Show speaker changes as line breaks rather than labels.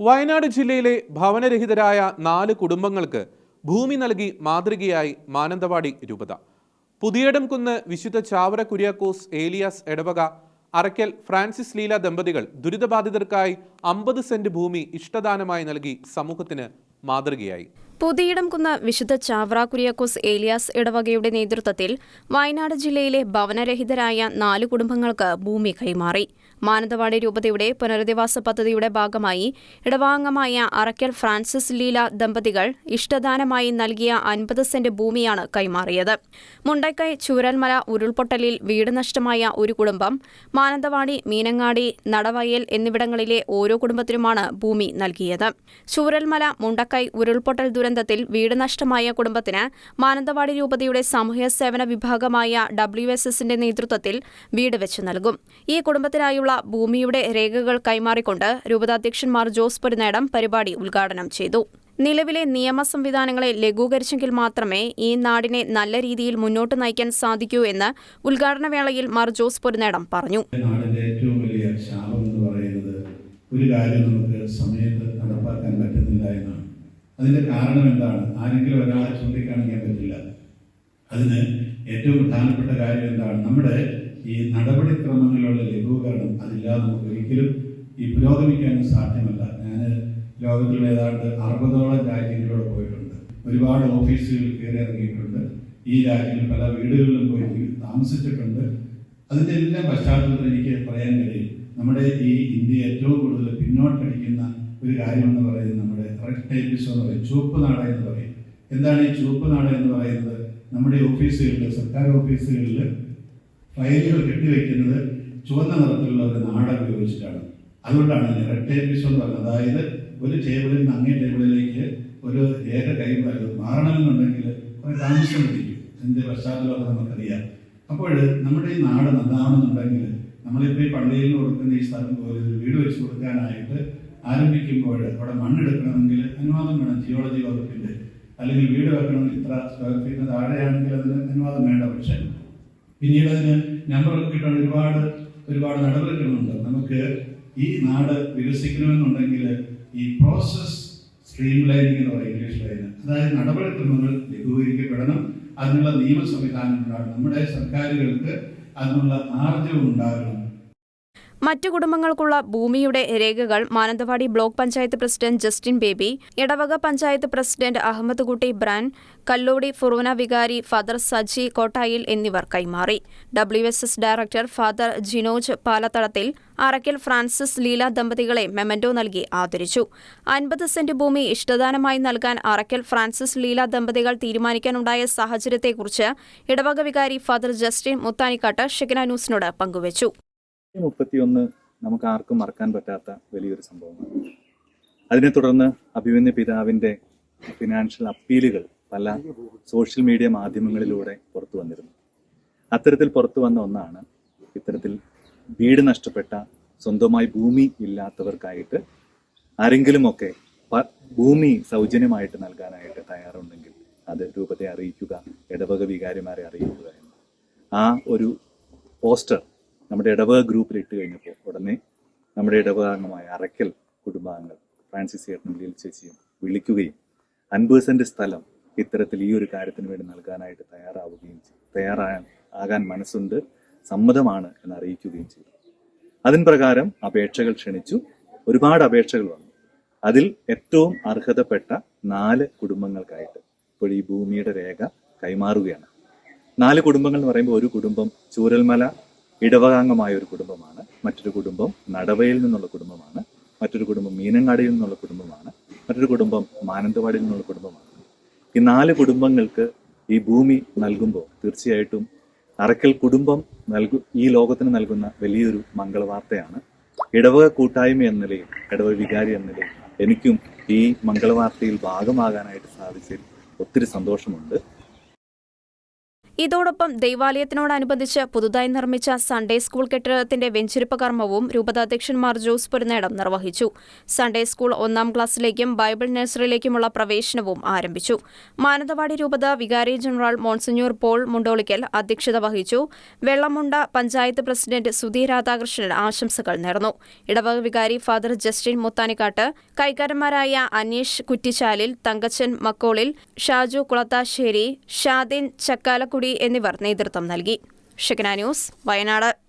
വയനാട് ജില്ലയിലെ ഭവനരഹിതരായ നാല് കുടുംബങ്ങൾക്ക് ഭൂമി നൽകി മാതൃകയായി മാനന്തവാടി രൂപത. പുതിയടം കുന്ന് വിശുദ്ധ ചാവറ കുര്യാക്കോസ് ഏലിയാസ് എടവക അറയ്ക്കൽ ഫ്രാൻസിസ് ലീല ദമ്പതികൾ ദുരിതബാധിതർക്കായി അമ്പത് സെന്റ് ഭൂമി ഇഷ്ടദാനമായി നൽകി സമൂഹത്തിന് മാതൃകയായി.
പുതിയിടം കുന്ന് വിശുദ്ധ ചാവറ കുര്യാക്കോസ് ഏലിയാസ് ഇടവകയുടെ നേതൃത്വത്തിൽ വയനാട് ജില്ലയിലെ ഭവനരഹിതരായ നാല് കുടുംബങ്ങൾക്ക് ഭൂമി കൈമാറി. മാനന്തവാടി രൂപതയുടെ പുനരധിവാസ പദ്ധതിയുടെ ഭാഗമായി ഇടവാംഗമായ അറക്കൽ ഫ്രാൻസിസ് ലീല ദമ്പതികൾ ഇഷ്ടദാനമായി നൽകിയ അൻപത് സെന്റ് ഭൂമിയാണ് കൈമാറിയത്. മുണ്ടക്കൈ ചൂരൽമല ഉരുൾപൊട്ടലിൽ വീട് നഷ്ടമായ ഒരു കുടുംബം മാനന്തവാടി മീനങ്ങാടി നടവയൽ എന്നിവിടങ്ങളിലെ ഓരോ കുടുംബത്തിനുമാണ് ഭൂമി നൽകിയത്. ചൂരൽമല മുണ്ടക്കൈ ഉരുൾപൊട്ടൽ ദുരന്തത്തിൽ വീട് നഷ്ടമായ കുടുംബത്തിന് മാനന്തവാടി രൂപതയുടെ സാമൂഹ്യ സേവന വിഭാഗമായ ഡബ്ല്യു നേതൃത്വത്തിൽ വീട് വെച്ച് നൽകും. ഈ കുടുംബത്തിനായുള്ള ഭൂമിയുടെ രേഖകൾ കൈമാറിക്കൊണ്ട് രൂപതാധ്യക്ഷന്മാർ ജോസ് പൊരുന്നേടം പരിപാടി ഉദ്ഘാടനം ചെയ്തു. നിലവിലെ നിയമ സംവിധാനങ്ങളെ ലഘൂകരിച്ചെങ്കിൽ മാത്രമേ ഈ നാടിനെ നല്ല രീതിയിൽ മുന്നോട്ട് നയിക്കാൻ സാധിക്കൂ എന്ന് ഉദ്ഘാടന വേളയിൽ മാർ ജോസ് പൊരുന്നേടം പറഞ്ഞു.
നാടിന്റെ ഏറ്റവും വലിയ ശാപം എന്ന് പറയുന്നത് ഒരു കാര്യം നമുക്ക് സമയത്ത് നടപ്പാക്കാൻ പറ്റുന്നില്ല എന്നാണ്. അതിന്റെ കാരണം എന്താണ്? ആരെങ്കിലും ഒരാളെ ചൂണ്ടിക്കാണിക്കാൻ പറ്റില്ല. അതിന് ഏറ്റവും പ്രധാനപ്പെട്ട കാര്യം എന്താണ്? നമ്മുടെ ഈ നടപടിക്രമങ്ങളിലുള്ള ലഘൂകരണം അതില്ലാതെ നമുക്ക് ഒരിക്കലും ഈ പുരോഗമിക്കാനും സാധ്യമല്ല. ഞാൻ ലോകത്തിൽ ഏതാണ്ട് അറുപതോളം രാജ്യങ്ങളിലൂടെ പോയിട്ടുണ്ട്. ഒരുപാട് ഓഫീസുകൾ കയറി ഇറങ്ങിയിട്ടുണ്ട് ഈ രാജ്യങ്ങളിൽ പല വീടുകളിലും പോയി താമസിച്ചിട്ടുണ്ട്. അതിന്റെ എല്ലാം പശ്ചാത്തലത്തിൽ എനിക്ക് പറയാൻ കഴിയും. നമ്മുടെ ഈ ഇന്ത്യ ഏറ്റവും കൂടുതൽ പിന്നോട്ടടിക്കുന്ന ഒരു കാര്യമെന്ന് പറയുന്നത് നമ്മുടെ റെഡ് ടൈപ്പിസം എന്ന് പറയും ചുവപ്പ് നാട എന്ന് പറയും. എന്താണ് ഈ ചുവപ്പ് നാട എന്ന് പറയുന്നത്? നമ്മുടെ ഓഫീസുകളിൽ സർക്കാർ ഓഫീസുകളിൽ ഫയലുകൾ കെട്ടിവെക്കുന്നത് ചുവന്ന നിറത്തിലുള്ള ഒരു നാട ഉപയോഗിച്ചിട്ടാണ്. അതുകൊണ്ടാണ് ഇതിന് റെഡ് ടൈപ്പിസം എന്ന് പറയുന്നത് അതായത് ഒരു ടേബിളിൽ നിന്ന് അങ്ങേ ടേബിളിലേക്ക് ഒരു രേഖ കൈമാറി മാറണമെന്നുണ്ടെങ്കിൽ കുറേ താമസം പിടിക്കും. അതിന്റെ പശ്ചാത്തലമൊക്കെ നമുക്കറിയാം. അപ്പോൾ നമ്മുടെ ഈ നാട് നന്നാവണമെന്നുണ്ടെങ്കിൽ നമ്മളിപ്പോൾ ഈ പള്ളിയിൽ കൊടുക്കുന്ന ഈ സ്ഥലം ഒരു വീട് വെച്ച് കൊടുക്കാനായിട്ട് ആരംഭിക്കുമ്പോൾ അവിടെ മണ്ണെടുക്കണമെങ്കിൽ അനുവാദം വേണം. ജിയോളജി വകുപ്പിന്റെ അല്ലെങ്കിൽ വീട് വെക്കണമെങ്കിൽ ഇത്ര സ്ക്വയർ ഫീറ്റിന് താഴെയാണെങ്കിൽ അതിന് അനുവാദം വേണ്ട. പക്ഷേ പിന്നീട് അതിന് നമ്പറൊക്കെ കിട്ടാൻ ഒരുപാട് ഒരുപാട് നടപടികളുണ്ട്. നമുക്ക് ഈ നാട് വികസിക്കണമെന്നുണ്ടെങ്കിൽ ഈ പ്രോസസ് സ്ട്രീം ലൈനിങ് എന്ന് പറയും ഇംഗ്ലീഷ് ലൈന് അതായത് നടപടിക്രമങ്ങൾ ലഘൂകരിക്കപ്പെടണം. അതിനുള്ള നിയമ സംവിധാനം ഉണ്ടാകണം നമ്മുടെ സർക്കാരുകൾക്ക് അതിനുള്ള ആർജവം ഉണ്ടാകണം.
മറ്റു കുടുംബങ്ങൾക്കുള്ള ഭൂമിയുടെ രേഖകൾ മാനന്തവാടി ബ്ലോക്ക് പഞ്ചായത്ത് പ്രസിഡന്റ് ജസ്റ്റിൻ ബേബി ഇടവക പഞ്ചായത്ത് പ്രസിഡന്റ് അഹമ്മദ് കുട്ടി ബ്രാൻ കല്ലോടി ഫുറൂന വികാരി ഫാദർ സജി കോട്ടായിൽ എന്നിവർ കൈമാറി. W S S director father Jinoj Palathadathil Arackal Francis Leela ദമ്പതികളെ മെമന്റോ നൽകി ആദരിച്ചു. അൻപത് സെന്റ് ഭൂമി ഇഷ്ടദാനമായി നൽകാൻ അറക്കൽ ഫ്രാൻസിസ് ലീല ദമ്പതികൾ തീരുമാനിക്കാനുണ്ടായ സാഹചര്യത്തെക്കുറിച്ച് ഇടവക വികാരി ഫാദർ ജസ്റ്റിൻ മുത്താനിക്കാട്ട് ഷിഗ്ന ന്യൂസിനോട് പങ്കുവച്ചു.
മുപ്പത്തിയൊന്ന് നമുക്ക് ആർക്കും മറക്കാൻ പറ്റാത്ത വലിയൊരു സംഭവമാണ്. അതിനെ തുടർന്ന് അഭിമന്യ പിതാവിന്റെ ഫിനാൻഷ്യൽ അപ്പീലുകൾ പല സോഷ്യൽ മീഡിയ മാധ്യമങ്ങളിലൂടെ പുറത്തു വന്നിരുന്നു. അത്തരത്തിൽ പുറത്തു വന്ന ഒന്നാണ് ഇത്തരത്തിൽ വീട് നഷ്ടപ്പെട്ട സ്വന്തമായി ഭൂമി ഇല്ലാത്തവർക്കായിട്ട് ആരെങ്കിലുമൊക്കെ ഭൂമി സൗജന്യമായിട്ട് നൽകാനായിട്ട് തയ്യാറുണ്ടെങ്കിൽ അത് രൂപത്തെ അറിയിക്കുക ഇടവക വികാരിമാരെ അറിയിക്കുക ആ ഒരു പോസ്റ്റർ നമ്മുടെ ഇടവക ഗ്രൂപ്പിൽ ഇട്ട് കഴിഞ്ഞപ്പോൾ ഉടനെ നമ്മുടെ ഇടവകാംഗമായ അറയ്ക്കൽ കുടുംബാംഗങ്ങൾ ഫ്രാൻസിസ് ചേട്ടനും ലീൽ ചേച്ചിയും വിളിക്കുകയും അൻപത് സെന്റ് സ്ഥലം ഇത്തരത്തിൽ ഈ ഒരു കാര്യത്തിന് വേണ്ടി നൽകാനായിട്ട് തയ്യാറാവുകയും ചെയ്തു. തയ്യാറാകാൻ ആകാൻ മനസ്സുണ്ട് സമ്മതമാണ് എന്ന് അറിയിക്കുകയും ചെയ്തു. അതിൻ പ്രകാരം അപേക്ഷകൾ ക്ഷണിച്ചു. ഒരുപാട് അപേക്ഷകൾ വന്നു. അതിൽ ഏറ്റവും അർഹതപ്പെട്ട നാല് കുടുംബങ്ങൾക്കായിട്ട് ഇപ്പോൾ ഈ ഭൂമിയുടെ രേഖ കൈമാറുകയാണ്. നാല് കുടുംബങ്ങൾ എന്ന് പറയുമ്പോൾ ഒരു കുടുംബം ചൂരൽമല ഇടവകാംഗമായ ഒരു കുടുംബമാണ്. മറ്റൊരു കുടുംബം നടവയിൽ നിന്നുള്ള കുടുംബമാണ്. മറ്റൊരു കുടുംബം മീനങ്ങാടിയിൽ നിന്നുള്ള കുടുംബമാണ്. മറ്റൊരു കുടുംബം മാനന്തവാടിയിൽ നിന്നുള്ള കുടുംബമാണ്. ഈ നാല് കുടുംബങ്ങൾക്ക് ഈ ഭൂമി നൽകുമ്പോൾ തീർച്ചയായിട്ടും അറക്കൽ കുടുംബം നൽകു ഈ ലോകത്തിന് നൽകുന്ന വലിയൊരു മംഗളവാർത്തയാണ്. ഇടവക കൂട്ടായ്മ എന്ന നിലയിൽ ഇടവക വികാരി എന്ന നിലയിൽ എനിക്കും ഈ മംഗളവാർത്തയിൽ ഭാഗമാകാനായിട്ട് സാധിച്ചതിൽ ഒത്തിരി സന്തോഷമുണ്ട്.
ഇതോടൊപ്പം ദൈവാലയത്തിനോടനുബന്ധിച്ച് പുതുതായി നിർമ്മിച്ച സൺഡേ സ്കൂൾ കെട്ടിടത്തിന്റെ വെഞ്ചിരിപ്പ് കർമ്മവും രൂപതാധ്യക്ഷന്മാർ ജോസ് പെരുന്നേടം നിർവഹിച്ചു. സൺഡേ സ്കൂൾ ഒന്നാം ക്ലാസ്സിലേക്കും ബൈബിൾ നഴ്സറിയിലേക്കുമുള്ള പ്രവേശനവും ആരംഭിച്ചു. മാനന്തവാടി രൂപത വികാരി ജനറൽ മോൺസിഞ്ഞൂർ പോൾ മുണ്ടോളിക്കൽ അധ്യക്ഷത വഹിച്ചു. വെള്ളമുണ്ട പഞ്ചായത്ത് പ്രസിഡന്റ് സുധി രാധാകൃഷ്ണൻ ആശംസകൾ നേർന്നു. ഇടവക വികാരി ഫാദർ ജസ്റ്റിൻ മുത്താനിക്കാട്ട് കൈകാരന്മാരായ അനീഷ് കുറ്റിച്ചാലിൽ തങ്കച്ചൻ മക്കോളിൽ ഷാജു കുളത്താശ്ശേരി ഷാദിൻ ചക്കാലക്കുടി എന്നിവർ നേതൃത്വം നൽകി. Shekinah news Wayanad.